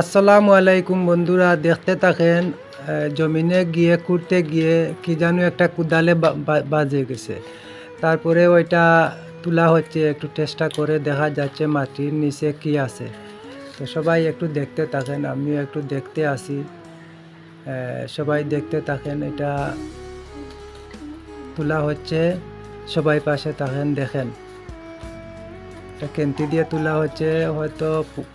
আসসালামু আলাইকুম বন্ধুরা, দেখতে থাকেন জমিনে গিয়ে কুড়তে গিয়ে কি যেন একটা কুদালে বাজে গেছে। তারপরে ওইটা তোলা হচ্ছে, একটু চেষ্টা করে দেখা যাচ্ছে মাটির নিচে কি আছে। তো সবাই একটু দেখতে থাকেন, আমিও একটু দেখতে আসি। সবাই দেখতে থাকেন, এটা তোলা হচ্ছে, সবাই পাশে থাকেন, দেখেন। এটা কেন্তি দিয়ে তোলা হচ্ছে, হয়তো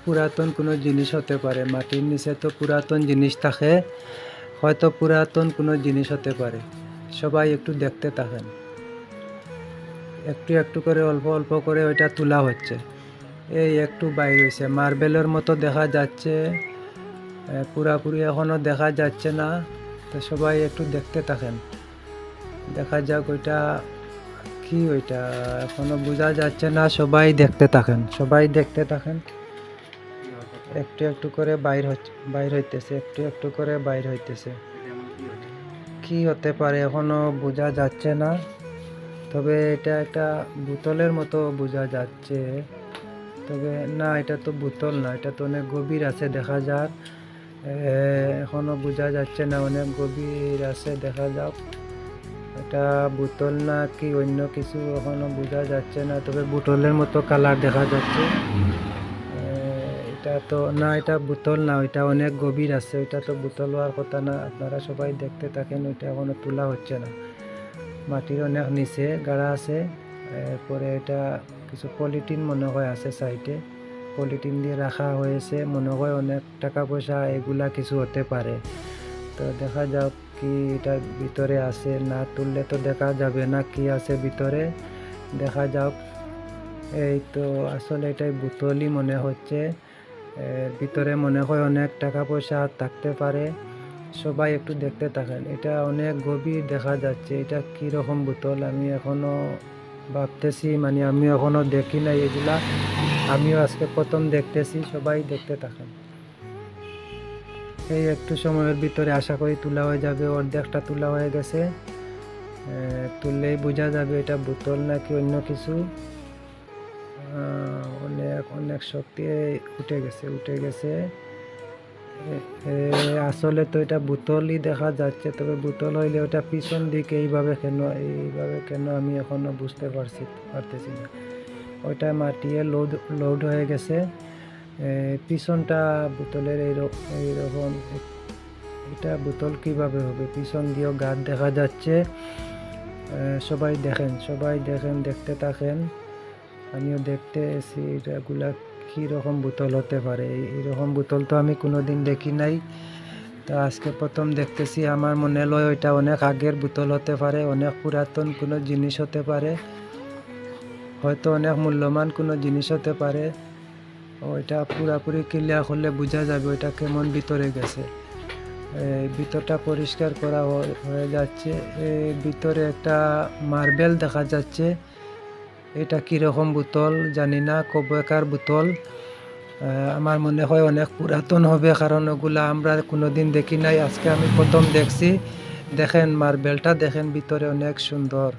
পুরাতন কোনো জিনিস হতে পারে। মাটির নিচে তো পুরাতন জিনিস থাকে, হয়তো পুরাতন কোনো জিনিস হতে পারে। সবাই একটু দেখতে থাকেন। একটু একটু করে, অল্প অল্প করে ওইটা তোলা হচ্ছে। এই একটু বাইর হয়েছে। মার্বেলের মতো দেখা যাচ্ছে। পুরাপুরি এখনও দেখা যাচ্ছে না। তো সবাই একটু দেখতে থাকেন। দেখা যাক ওইটা কি ওইটা? এখনও বোঝা যাচ্ছে না, সবাই দেখতে থাকেন, সবাই দেখতে থাকেন। একটু একটু করে বাইর হচ্ছে বাইর হইতেছে, একটু একটু করে বাইর হইতেছে। কি হতে পারে এখনও বোঝা যাচ্ছে না, তবে এটা একটা বোতলের মতো বোঝা যাচ্ছে। তবে না, এটা তো বোতল না, এটা তো অনেক গভীর আছে, দেখা যাক। এখনও বোঝা যাচ্ছে না, অনেক গভীর আছে, দেখা যাক। এটা বোতল না কি অন্য কিছু এখনও বোঝা যাচ্ছে না, তবে বোতলের মতো কালার দেখা যাচ্ছে। এটা তো, না, এটা বোতল না, ওইটা অনেক গভীর আছে, ওইটা তো বোতল হওয়ার কথা না। আপনারা সবাই দেখতে থাকেন, ওইটা এখনও তোলা হচ্ছে না। মাটির অনেক নিচে গাড়া আছে, এরপরে এটা কিছু পলিটিন মনে হয় আছে সাইডে। পলিটিন দিয়ে রাখা হয়েছে, মনে হয় অনেক টাকা পয়সা এগুলা কিছু হতে পারে। তো দেখা যাক কি এটার ভিতরে আছে না তুললে তো দেখা যাবে না কি আছে ভিতরে? দেখা যাক। এই তো আসলে এটাই বোতলই মনে হচ্ছে। ভিতরে মনে হয় অনেক টাকা পয়সা থাকতে পারে। সবাই একটু দেখতে থাকেন। এটা অনেক গভীর দেখা যাচ্ছে। এটা কি রকম বোতল? আমি এখনও ভাবতেছি মানে আমি এখনও দেখি নাই এগুলা। আমিও আজকে প্রথম দেখতেছি। সবাই দেখতে থাকেন। এই একটু সময়ের ভিতরে আশা করি তোলা হয়ে যাবে, অর্ধেকটা তোলা হয়ে গেছে। তুললেই বোঝা যাবে এটা বোতল নাকি অন্য কিছু। অনেক অনেক শক্তি উঠে গেছে উঠে গেছে। আসলে তো এটা বোতলই দেখা যাচ্ছে, তবে বোতল হইলে ওটা পিছন দিকে এইভাবে কেন এইভাবে কেন আমি এখনও বুঝতে পারছি, পারতেছি না। ওইটা মাটিয়ে লোড লোড হয়ে গেছে। পিছনটা বোতলের এইরকম এটা বোতল কীভাবে হবে? পিছন দিয়েও গাছ দেখা যাচ্ছে। সবাই দেখেন সবাই দেখেন, দেখতে থাকেন। আমিও দেখতে এসি, এগুলা কী রকম বোতল হতে পারে? এই- এইরকম বোতল তো আমি কোনোদিন দেখি নাই। তো আজকে প্রথম দেখতেছি, আমার মনে লয় ওইটা অনেক আগের বোতল হতে পারে, অনেক পুরাতন কোনো জিনিস হতে পারে। হয়তো অনেক মূল্যবান কোনো জিনিস হতে পারে। ওইটা পুরাপুরি ক্লিয়ার করলে বোঝা যাবে ওইটা কেমন ভিতরে গেছে। ভিতরটা পরিষ্কার করা হয়ে- যাচ্ছে। এই ভিতরে একটা মার্বেল দেখা যাচ্ছে। এটা কীরকম বোতল জানি না কবেকার বোতল। আমার মনে হয় অনেক পুরাতন হবে কারণ ওগুলা আমরা কোনোদিন দেখি নাই। আজকে আমি প্রথম দেখছি। দেখেন মার্বেলটা দেখেন ভিতরে অনেক সুন্দর।